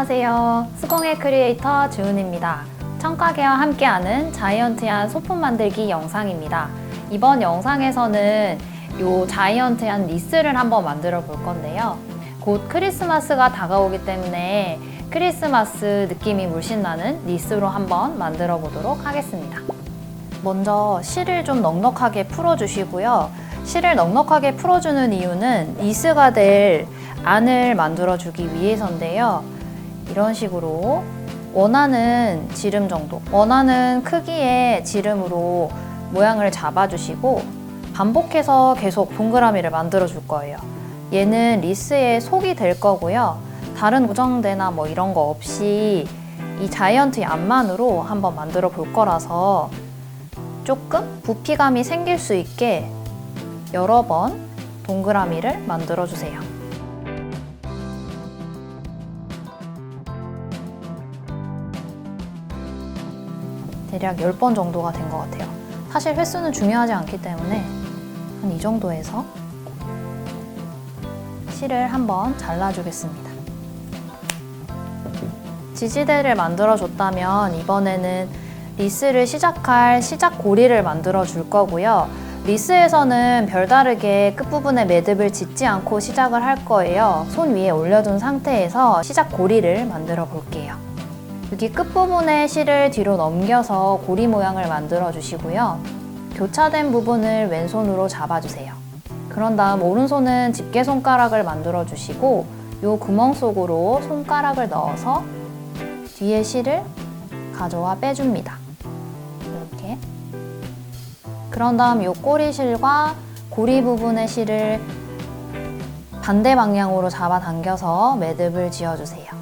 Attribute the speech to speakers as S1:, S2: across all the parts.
S1: 안녕하세요. 수공예 크리에이터 주은입니다. 청가게와 함께하는 자이언트한 소품 만들기 영상입니다. 이번 영상에서는 요 자이언트한 리스를 한번 만들어 볼 건데요. 곧 크리스마스가 다가오기 때문에 크리스마스 느낌이 물씬 나는 리스로 한번 만들어 보도록 하겠습니다. 먼저 실을 좀 넉넉하게 풀어주시고요. 실을 넉넉하게 풀어주는 이유는 리스가 될 안을 만들어주기 위해서인데요. 이런 식으로 원하는 지름 정도, 원하는 크기의 지름으로 모양을 잡아주시고 반복해서 계속 동그라미를 만들어 줄 거예요. 얘는 리스의 속이 될 거고요. 다른 고정대나 뭐 이런 거 없이 이 자이언트 앞만으로 한번 만들어 볼 거라서 조금 부피감이 생길 수 있게 여러 번 동그라미를 만들어 주세요. 대략 10번 정도가 된 것 같아요. 사실 횟수는 중요하지 않기 때문에 한 이 정도에서 실을 한번 잘라주겠습니다. 지지대를 만들어줬다면 이번에는 리스를 시작할 시작 고리를 만들어 줄 거고요. 리스에서는 별다르게 끝부분에 매듭을 짓지 않고 시작을 할 거예요. 손 위에 올려둔 상태에서 시작 고리를 만들어 볼게요. 여기 끝부분에 실을 뒤로 넘겨서 고리 모양을 만들어 주시고요. 교차된 부분을 왼손으로 잡아주세요. 그런 다음 오른손은 집게 손가락을 만들어 주시고 요 구멍 속으로 손가락을 넣어서 뒤에 실을 가져와 빼줍니다. 이렇게. 그런 다음 요 꼬리 실과 고리 부분의 실을 반대 방향으로 잡아당겨서 매듭을 지어주세요.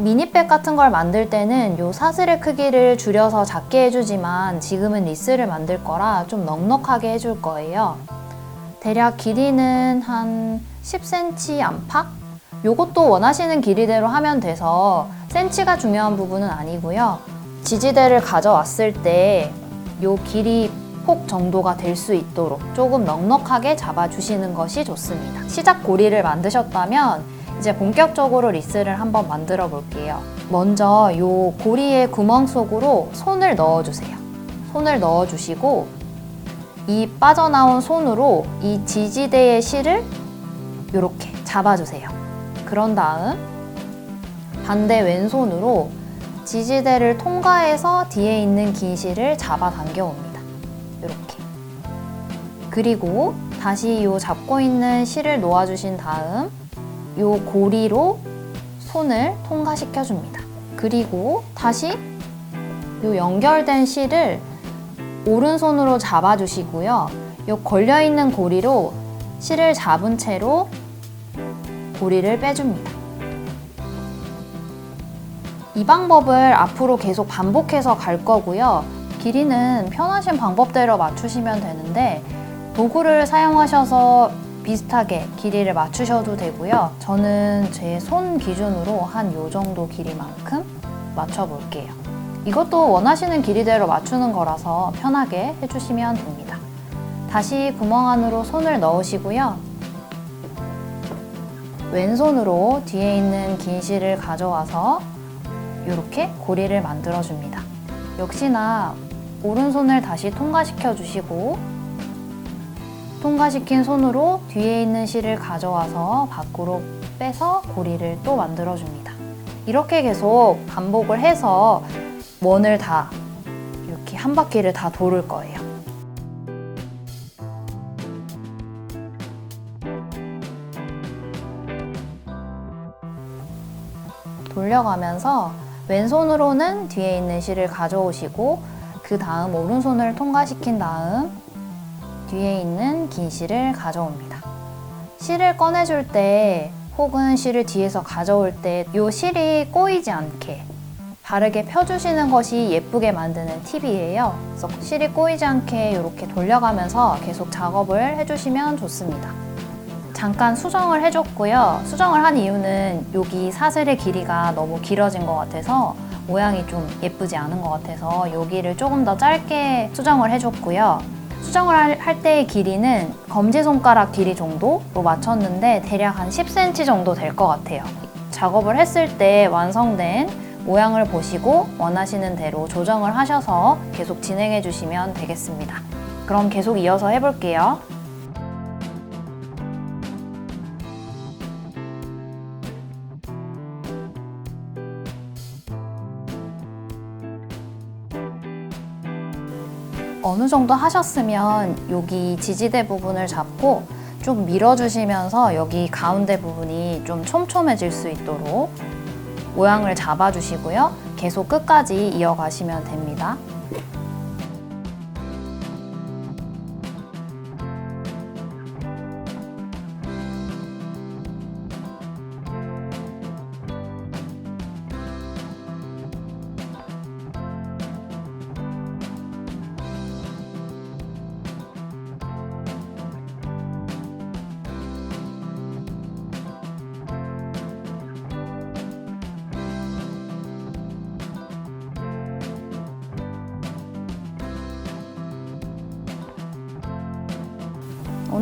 S1: 미니백 같은 걸 만들 때는 요 사슬의 크기를 줄여서 작게 해주지만 지금은 리스를 만들 거라 좀 넉넉하게 해줄 거예요. 대략 길이는 한 10cm 안팎? 요것도 원하시는 길이대로 하면 돼서 센치가 중요한 부분은 아니고요. 지지대를 가져왔을 때 요 길이 폭 정도가 될 수 있도록 조금 넉넉하게 잡아주시는 것이 좋습니다. 시작 고리를 만드셨다면 이제 본격적으로 리스를 한번 만들어 볼게요. 먼저 요 고리의 구멍 속으로 손을 넣어 주세요. 손을 넣어 주시고 이 빠져나온 손으로 이 지지대의 실을 이렇게 잡아주세요. 그런 다음 반대 왼손으로 지지대를 통과해서 뒤에 있는 긴 실을 잡아 당겨 옵니다. 이렇게. 그리고 다시 이 잡고 있는 실을 놓아주신 다음 이 고리로 손을 통과시켜 줍니다. 그리고 다시 이 연결된 실을 오른손으로 잡아 주시고요. 이 걸려 있는 고리로 실을 잡은 채로 고리를 빼줍니다. 이 방법을 앞으로 계속 반복해서 갈 거고요. 길이는 편하신 방법대로 맞추시면 되는데 도구를 사용하셔서 비슷하게 길이를 맞추셔도 되고요. 저는 제 손 기준으로 한 요 정도 길이만큼 맞춰볼게요. 이것도 원하시는 길이대로 맞추는 거라서 편하게 해주시면 됩니다. 다시 구멍 안으로 손을 넣으시고요. 왼손으로 뒤에 있는 긴 실을 가져와서 이렇게 고리를 만들어 줍니다. 역시나 오른손을 다시 통과시켜 주시고 통과시킨 손으로 뒤에 있는 실을 가져와서 밖으로 빼서 고리를 또 만들어 줍니다. 이렇게 계속 반복을 해서 원을 다 이렇게 한 바퀴를 다 도를 거예요. 돌려가면서 왼손으로는 뒤에 있는 실을 가져오시고 그 다음 오른손을 통과시킨 다음 뒤에 있는 긴 실을 가져옵니다. 실을 꺼내줄 때 혹은 실을 뒤에서 가져올 때 이 실이 꼬이지 않게 바르게 펴주시는 것이 예쁘게 만드는 팁이에요. 그래서 실이 꼬이지 않게 이렇게 돌려가면서 계속 작업을 해주시면 좋습니다. 잠깐 수정을 해줬고요. 수정을 한 이유는 여기 사슬의 길이가 너무 길어진 것 같아서 모양이 좀 예쁘지 않은 것 같아서 여기를 조금 더 짧게 수정을 해줬고요. 수정을 할, 할 때의 길이는 검지손가락 길이 정도로 맞췄는데 대략 한 10cm 정도 될 것 같아요. 작업을 했을 때 완성된 모양을 보시고 원하시는 대로 조정을 하셔서 계속 진행해 주시면 되겠습니다. 그럼 계속 이어서 해볼게요. 어느 정도 하셨으면 여기 지지대 부분을 잡고 좀 밀어주시면서 여기 가운데 부분이 좀 촘촘해질 수 있도록 모양을 잡아주시고요. 계속 끝까지 이어가시면 됩니다.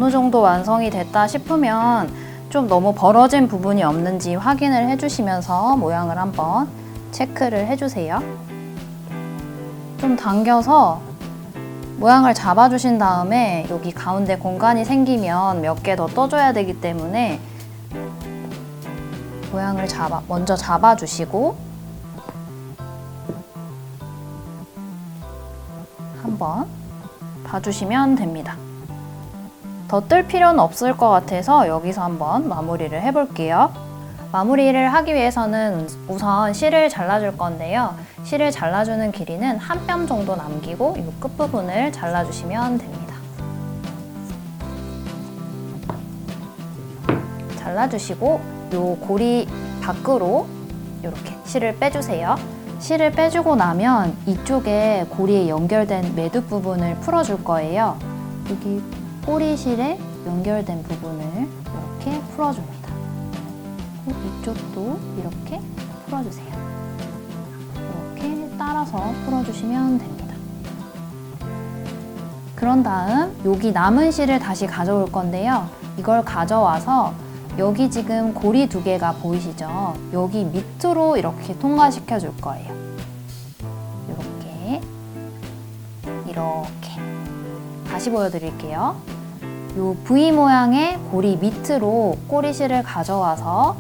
S1: 어느 정도 완성이 됐다 싶으면 좀 너무 벌어진 부분이 없는지 확인을 해주시면서 모양을 한번 체크를 해주세요. 좀 당겨서 모양을 잡아주신 다음에 여기 가운데 공간이 생기면 몇 개 더 떠줘야 되기 때문에 모양을 잡아 먼저 잡아주시고 한번 봐주시면 됩니다. 더 뜰 필요는 없을 것 같아서 여기서 한번 마무리를 해볼게요. 마무리를 하기 위해서는 우선 실을 잘라줄 건데요. 실을 잘라주는 길이는 한 뼘 정도 남기고 이 끝부분을 잘라주시면 됩니다. 잘라주시고 이 고리 밖으로 이렇게 실을 빼주세요. 실을 빼주고 나면 이쪽에 고리에 연결된 매듭 부분을 풀어줄 거예요. 여기 꼬리실에 연결된 부분을 이렇게 풀어줍니다. 이쪽도 이렇게 풀어주세요. 이렇게 따라서 풀어주시면 됩니다. 그런 다음 여기 남은 실을 다시 가져올 건데요. 이걸 가져와서 여기 지금 고리 두 개가 보이시죠? 여기 밑으로 이렇게 통과시켜 줄 거예요. 이렇게 이렇게 다시 보여드릴게요. 요 V 모양의 고리 밑으로 꼬리실을 가져와서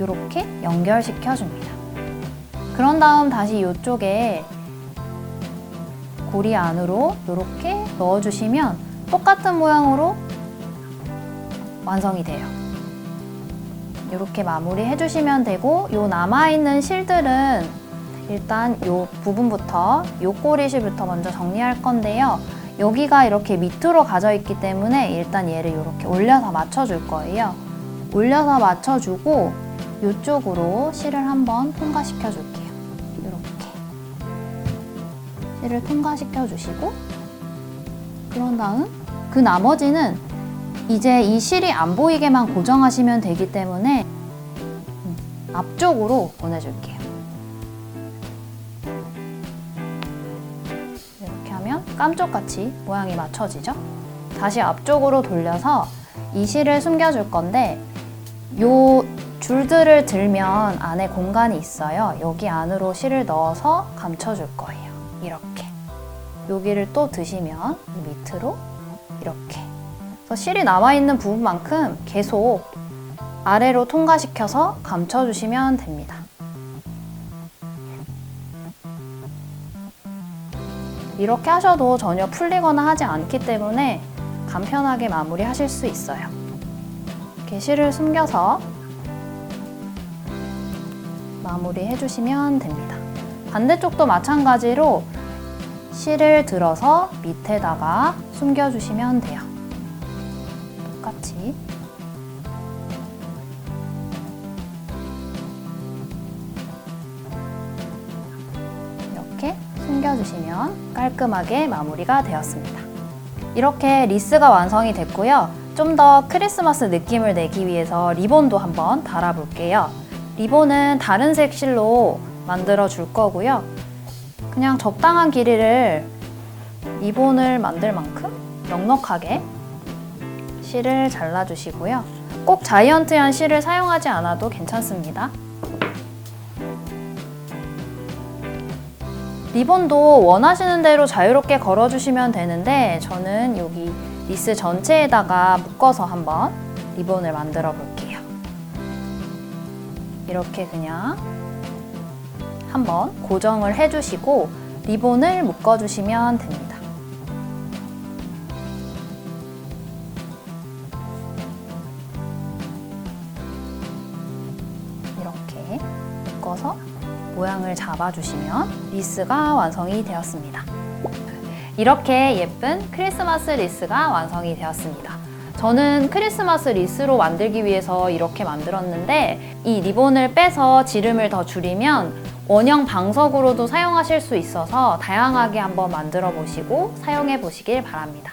S1: 이렇게 연결시켜 줍니다. 그런 다음 다시 이쪽에 고리 안으로 이렇게 넣어주시면 똑같은 모양으로 완성이 돼요. 이렇게 마무리 해주시면 되고 요 남아있는 실들은 일단 요 부분부터 요 꼬리실부터 먼저 정리할 건데요. 여기가 이렇게 밑으로 가져 있기 때문에 일단 얘를 이렇게 올려서 맞춰줄 거예요. 올려서 맞춰주고 이쪽으로 실을 한번 통과시켜 줄게요. 이렇게 실을 통과시켜 주시고 그런 다음 그 나머지는 이제 이 실이 안 보이게만 고정하시면 되기 때문에 음, 앞쪽으로 보내줄게요. 깜쪽같이 모양이 맞춰지죠? 다시 앞쪽으로 돌려서 이 실을 숨겨줄 건데 요 줄들을 들면 안에 공간이 있어요. 여기 안으로 실을 넣어서 감춰줄 거예요. 이렇게. 여기를 또 드시면 이 밑으로 이렇게. 그래서 실이 남아있는 부분만큼 계속 아래로 통과시켜서 감춰주시면 됩니다. 이렇게 하셔도 전혀 풀리거나 하지 않기 때문에 간편하게 마무리 하실 수 있어요. 이렇게 실을 숨겨서 마무리 해 주시면 됩니다. 반대쪽도 마찬가지로 실을 들어서 밑에다가 숨겨주시면 돼요. 똑같이. 이렇게 숨겨주시면 깔끔하게 마무리가 되었습니다. 이렇게 리스가 완성이 됐고요. 좀 더 크리스마스 느낌을 내기 위해서 리본도 한번 달아볼게요. 리본은 다른 색 실로 만들어 줄 거고요. 그냥 적당한 길이를 리본을 만들 만큼 넉넉하게 실을 잘라주시고요. 꼭 자이언트한 실을 사용하지 않아도 괜찮습니다. 리본도 원하시는 대로 자유롭게 걸어주시면 되는데 저는 여기 리스 전체에다가 묶어서 한번 리본을 만들어 볼게요. 이렇게 그냥 한번 고정을 해주시고 리본을 묶어주시면 됩니다. 모양을 잡아주시면 리스가 완성이 되었습니다. 이렇게 예쁜 크리스마스 리스가 완성이 되었습니다. 저는 크리스마스 리스로 만들기 위해서 이렇게 만들었는데 이 리본을 빼서 지름을 더 줄이면 원형 방석으로도 사용하실 수 있어서 다양하게 한번 만들어 보시고 사용해 보시길 바랍니다.